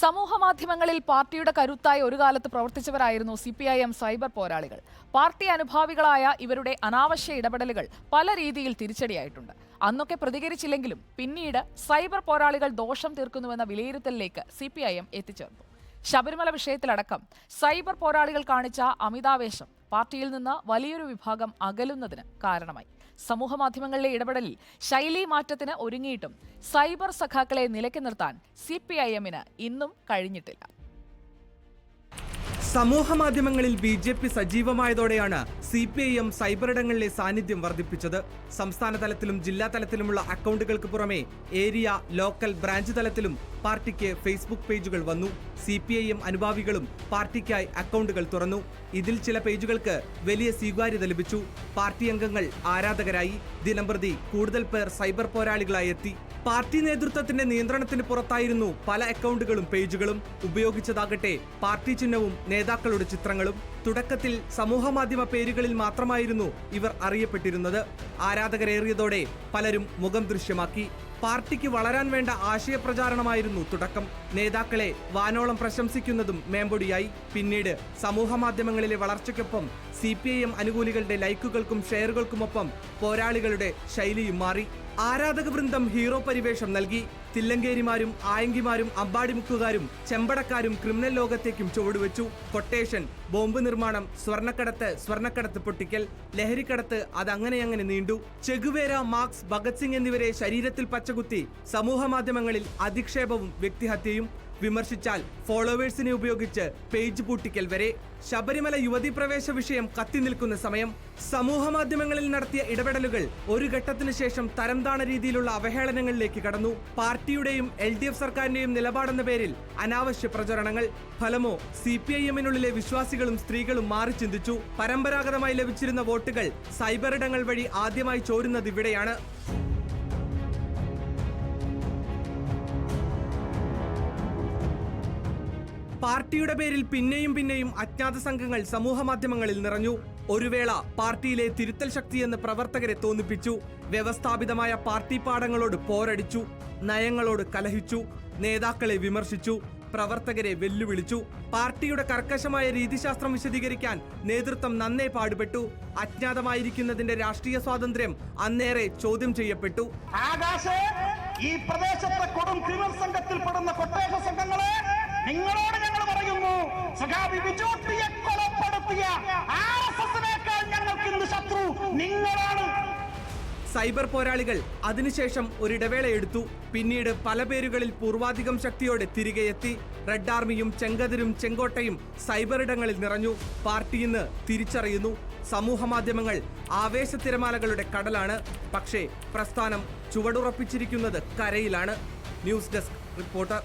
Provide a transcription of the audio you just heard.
സമൂഹ മാധ്യമങ്ങളിൽ പാർട്ടിയുടെ കരുത്തായി ഒരു കാലത്ത് പ്രവർത്തിച്ചവരായിരുന്നു C P I M cyber പോരാളികൾ. പാർട്ടി അനുഭാവികളായ ഇവരുടെ അനാവശ്യ ഇടപെടലുകൾ പല രീതിയിൽ തിരിച്ചടിയായിട്ടുണ്ട്. അന്നൊക്കെ പ്രതികരിച്ചില്ലെങ്കിലും പിന്നീട് സൈബർ പോരാളികൾ ദോഷം തീർക്കുന്നുവെന്ന വിലയിരുത്തലിലേക്ക് സി പി ഐ എം എത്തിച്ചേർന്നു. ശബരിമല വിഷയത്തിലടക്കം സൈബർ പോരാളികൾ കാണിച്ച അമിതാവേശം പാർട്ടിയിൽ നിന്ന് വലിയൊരു വിഭാഗം അകലുന്നതിന് കാരണമായി. സമൂഹ മാധ്യമങ്ങളിലെ ഇടപെടലിൽ ശൈലി മാറ്റത്തിന് ഒരുങ്ങിയിട്ടും സൈബർ സഖാക്കളെ നിലയ്ക്ക് നിർത്താൻ സി പി ഐ എമ്മിന് ഇന്നും കഴിഞ്ഞിട്ടില്ല. സമൂഹ മാധ്യമങ്ങളിൽ ബി ജെ പി സജീവമായതോടെയാണ് സി പി ഐ എം സൈബറിടങ്ങളിലെ സാന്നിധ്യം വർദ്ധിപ്പിച്ചത്. സംസ്ഥാന തലത്തിലും ജില്ലാ തലത്തിലുമുള്ള അക്കൗണ്ടുകൾക്ക് പുറമെ ഏരിയ ലോക്കൽ ബ്രാഞ്ച് തലത്തിലും പാർട്ടിക്ക് ഫേസ്ബുക്ക് പേജുകൾ വന്നു. സി പി ഐ എം അനുഭാവികളും പാർട്ടിക്കായി അക്കൗണ്ടുകൾ തുറന്നു. ഇതിൽ ചില പേജുകൾക്ക് വലിയ സ്വീകാര്യത ലഭിച്ചു. പാർട്ടി അംഗങ്ങൾ ആരാധകരായി. ദിനംപ്രതി കൂടുതൽ പേർ സൈബർ പോരാളികളായി എത്തി. പാർട്ടി നേതൃത്വത്തിന്റെ നിയന്ത്രണത്തിന് പുറത്തായിരുന്നു പല അക്കൗണ്ടുകളും പേജുകളും ഉപയോഗിച്ചതാകട്ടെ പാർട്ടി ചിഹ്നവും നേതാക്കളുടെ ചിത്രങ്ങളും. തുടക്കത്തിൽ സമൂഹമാധ്യമ പേരുകളിൽ മാത്രമായിരുന്നു ഇവർ അറിയപ്പെട്ടിരുന്നത്. ആരാധകരേറിയതോടെ പലരും മുഖം ദൃശ്യമാക്കി. പാർട്ടിക്ക് വളരാൻ വേണ്ട ആശയപ്രചാരണമായിരുന്നു തുടക്കം. നേതാക്കളെ വാനോളം പ്രശംസിക്കുന്നതും മേമ്പൊടിയായി. പിന്നീട് സമൂഹമാധ്യമങ്ങളിലെ വളർച്ചയ്ക്കൊപ്പം സി പി ഐ എം അനുകൂലികളുടെ ലൈക്കുകൾക്കും ഷെയറുകൾക്കുമൊപ്പം പോരാളികളുടെ ശൈലിയും മാറി. ആരാധക വൃന്ദം ഹീറോ പരിവേഷം നൽകി. തില്ലങ്കേരിമാരും ആയങ്കിമാരും അമ്പാടിമുക്കുകാരും ചെമ്പടക്കാരും ക്രിമിനൽ ലോകത്തേക്കും ചുവടുവെച്ചു. കൊട്ടേഷൻ ബോംബ് നിർമ്മാണം സ്വർണക്കടത്ത് സ്വർണക്കടത്ത് പൊട്ടിക്കൽ ലഹരിക്കടത്ത് അതങ്ങനെ അങ്ങനെ നീണ്ടു. ചെഗുവേര മാർക്സ് ഭഗത് സിംഗ് എന്നിവരെ ശരീരത്തിൽ പച്ചകുത്തി സമൂഹ മാധ്യമങ്ങളിൽ അധിക്ഷേപവും വ്യക്തിഹത്യയും. വിമർശിച്ചാൽ ഫോളോവേഴ്സിനെ ഉപയോഗിച്ച് പേജ് പൂട്ടിക്കൽ വരെ. ശബരിമല യുവതി പ്രവേശ വിഷയം കത്തി നിൽക്കുന്ന സമയം. സമൂഹ മാധ്യമങ്ങളിൽ നടത്തിയ ഇടപെടലുകൾ ഒരു ഘട്ടത്തിന് ശേഷം തരംതാണ രീതിയിലുള്ള അവഹേളനങ്ങളിലേക്ക് കടന്നു. പാർട്ടിയുടെയും എൽ ഡി എഫ് സർക്കാരിന്റെയും നിലപാടെന്ന പേരിൽ അനാവശ്യ പ്രചരണങ്ങൾ. ഫലമോ സി പി ഐ എമ്മിനുള്ളിലെ വിശ്വാസികളും സ്ത്രീകളും മാറി ചിന്തിച്ചു. പരമ്പരാഗതമായി ലഭിച്ചിരുന്ന വോട്ടുകൾ സൈബർ ഇടങ്ങൾ വഴി ആദ്യമായി ചോരുന്നത് ഇവിടെയാണ്. പാർട്ടിയുടെ പേരിൽ പിന്നെയും പിന്നെയും അജ്ഞാത സംഘങ്ങൾ സമൂഹ മാധ്യമങ്ങളിൽ നിറഞ്ഞു. ഒരു വേള പാർട്ടിയിലെ തിരുത്തൽ ശക്തിയെന്ന് പ്രവർത്തകരെ തോന്നിപ്പിച്ചു. വ്യവസ്ഥാപിതമായ പാർട്ടി പാഠങ്ങളോട് പോരടിച്ചു. നയങ്ങളോട് കലഹിച്ചു. നേതാക്കളെ വിമർശിച്ചു. പ്രവർത്തകരെ വെല്ലുവിളിച്ചു. പാർട്ടിയുടെ കർക്കശമായ രീതിശാസ്ത്രം വിശദീകരിക്കാൻ നേതൃത്വം നന്നേ പാടുപെട്ടു. അജ്ഞാതമായിരിക്കുന്നതിന്റെ രാഷ്ട്രീയ സ്വാതന്ത്ര്യം അന്നേറെ ചോദ്യം ചെയ്യപ്പെട്ടു. ആകാശ ഈ പ്രദേശത്തെ കൊടും ക്രിമിനൽ സംഘത്തിൽ പെടുന്ന കൊട്ടേഷ സംഘങ്ങളെ നിങ്ങളോട് ഞങ്ങൾ പറയുന്നു സഖാബി ബിജുട്ടിയെ കൊലപ്പെടുത്തിയ ആർ ഞങ്ങൾക്ക് ഇന്ന് ശത്രു നിങ്ങളാണ്. സൈബർ പോരാളികൾ അതിനുശേഷം ഒരിടവേള എടുത്തു. പിന്നീട് പല പേരുകളിൽ പൂർവാധികം ശക്തിയോടെ തിരികെ എത്തി. റെഡ് ആർമിയും ചെങ്കതിരും ചെങ്കോട്ടയും സൈബർ ഇടങ്ങളിൽ നിറഞ്ഞു. പാർട്ടി ഇന്ന് തിരിച്ചറിയുന്നു. സമൂഹ മാധ്യമങ്ങൾ ആവേശ തിരമാലകളുടെ കടലാണ്. പക്ഷേ പ്രസ്ഥാനം ചുവടുറപ്പിച്ചിരിക്കുന്നത് കരയിലാണ്. News desk reporter.